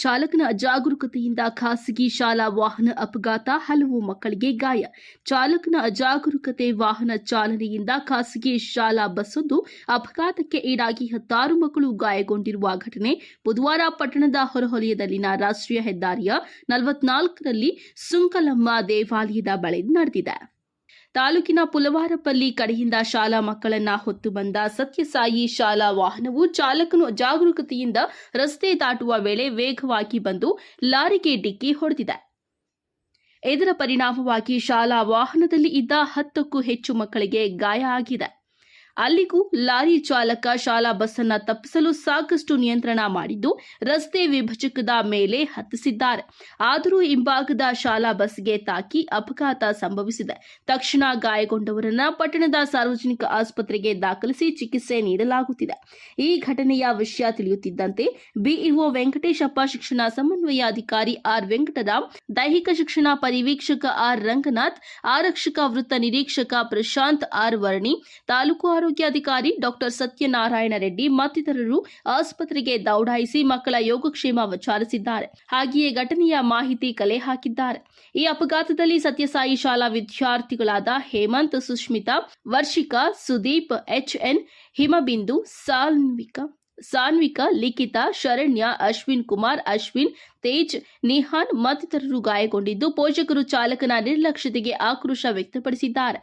ಚಾಲಕನ ಅಜಾಗರೂಕತೆಯಿಂದ ಖಾಸಗಿ ಶಾಲಾ ವಾಹನ ಅಪಘಾತ, ಹಲವು ಮಕ್ಕಳಿಗೆ ಗಾಯ. ಚಾಲಕನ ಅಜಾಗರೂಕತೆ ವಾಹನ ಚಾಲನೆಯಿಂದ ಖಾಸಗಿ ಶಾಲಾ ಬಸ್ಸೊಂದು ಅಪಘಾತಕ್ಕೆ ಈಡಾಗಿ ಹತ್ತಾರು ಮಕ್ಕಳು ಗಾಯಗೊಂಡಿರುವ ಘಟನೆ ಬುಧವಾರ ಪಟ್ಟಣದ ಹೊರವಲಯದಲ್ಲಿನ ರಾಷ್ಟ್ರೀಯ ಹೆದ್ದಾರಿಯ ನಲವತ್ನಾಲ್ಕರಲ್ಲಿ ಸುಂಕಲಮ್ಮ ದೇವಾಲಯದ ಬಳಿ ನಡೆದಿದೆ. ತಾಲೂಕಿನ ಪುಲವಾರಪಲ್ಲಿ ಕಡೆಯಿಂದ ಶಾಲಾ ಮಕ್ಕಳನ್ನ ಹೊತ್ತು ಬಂದ ಸತ್ಯಸಾಯಿ ಶಾಲಾ ವಾಹನವು ಚಾಲಕನು ಜಾಗರೂಕತೆಯಿಂದ ರಸ್ತೆ ದಾಟುವ ವೇಳೆ ವೇಗವಾಗಿ ಬಂದು ಲಾರಿಗೆ ಡಿಕ್ಕಿ ಹೊಡೆದಿದೆ. ಇದರ ಪರಿಣಾಮವಾಗಿ ಶಾಲಾ ವಾಹನದಲ್ಲಿ ಇದ್ದ ಹತ್ತಕ್ಕೂ ಹೆಚ್ಚು ಮಕ್ಕಳಿಗೆ ಗಾಯ ಆಗಿದೆ. ಅಲ್ಲಿಗೂ ಲಾರಿ ಚಾಲಕ ಶಾಲಾ ಬಸ್ಸನ್ನ ತಪ್ಪಿಸಲು ಸಾಕಷ್ಟು ನಿಯಂತ್ರಣ ಮಾಡಿದ್ದು ರಸ್ತೆ ವಿಭಜಕದ ಮೇಲೆ ಹತ್ತಿಸಿದ್ದಾರೆ. ಆದರೂ ಹಿಂಭಾಗದ ಶಾಲಾ ಬಸ್ಗೆ ತಾಕಿ ಅಪಘಾತ ಸಂಭವಿಸಿದೆ. ತಕ್ಷಣ ಗಾಯಗೊಂಡವರನ್ನ ಪಟ್ಟಣದ ಸಾರ್ವಜನಿಕ ಆಸ್ಪತ್ರೆಗೆ ದಾಖಲಿಸಿ ಚಿಕಿತ್ಸೆ ನೀಡಲಾಗುತ್ತಿದೆ. ಈ ಘಟನೆಯ ವಿಷಯ ತಿಳಿಯುತ್ತಿದ್ದಂತೆ ಬಿಇಒ ವೆಂಕಟೇಶಪ್ಪ ಶಿಕ್ಷಣ ಸಮನ್ವಯ ಅಧಿಕಾರಿ ಆರ್ ವೆಂಕಟರಾಮ್, ದೈಹಿಕ ಶಿಕ್ಷಣ ಪರಿವೀಕ್ಷಕ ಆರ್ ರಂಗನಾಥ್, ಆರಕ್ಷಕ ವೃತ್ತ ನಿರೀಕ್ಷಕ ಪ್ರಶಾಂತ್ ಆರ್ ವರ್ಣಿ, ತಾಲೂಕು ಆರೋಗ್ಯಾಧಿಕಾರಿ ಡಾಕ್ಟರ್ ಸತ್ಯನಾರಾಯಣ ರೆಡ್ಡಿ ಮತ್ತಿತರರು ಆಸ್ಪತ್ರೆಗೆ ದೌಡಾಯಿಸಿ ಮಕ್ಕಳ ಯೋಗಕ್ಷೇಮ ವಿಚಾರಿಸಿದ್ದಾರೆ. ಹಾಗೆಯೇ ಘಟನೆಯ ಮಾಹಿತಿ ಕಲೆ ಹಾಕಿದ್ದಾರೆ. ಈ ಅಪಘಾತದಲ್ಲಿ ಸತ್ಯಸಾಯಿ ಶಾಲಾ ವಿದ್ಯಾರ್ಥಿಗಳಾದ ಹೇಮಂತ್, ಸುಷ್ಮಿತಾ, ವರ್ಷಿಕಾ, ಸುದೀಪ್, ಎಚ್ಎನ್, ಹಿಮಬಿಂದು, ಸಾನ್ವಿಕಾ, ಸಾನ್ವಿಕ, ಲಿಖಿತ, ಶರಣ್ಯ, ಅಶ್ವಿನ್ ಕುಮಾರ್, ಅಶ್ವಿನ್, ತೇಜ್, ನಿಹಾನ್ ಮತ್ತಿತರರು ಗಾಯಗೊಂಡಿದ್ದು ಪೋಷಕರು ಚಾಲಕನ ನಿರ್ಲಕ್ಷ್ಯತೆಗೆ ಆಕ್ರೋಶ ವ್ಯಕ್ತಪಡಿಸಿದ್ದಾರೆ.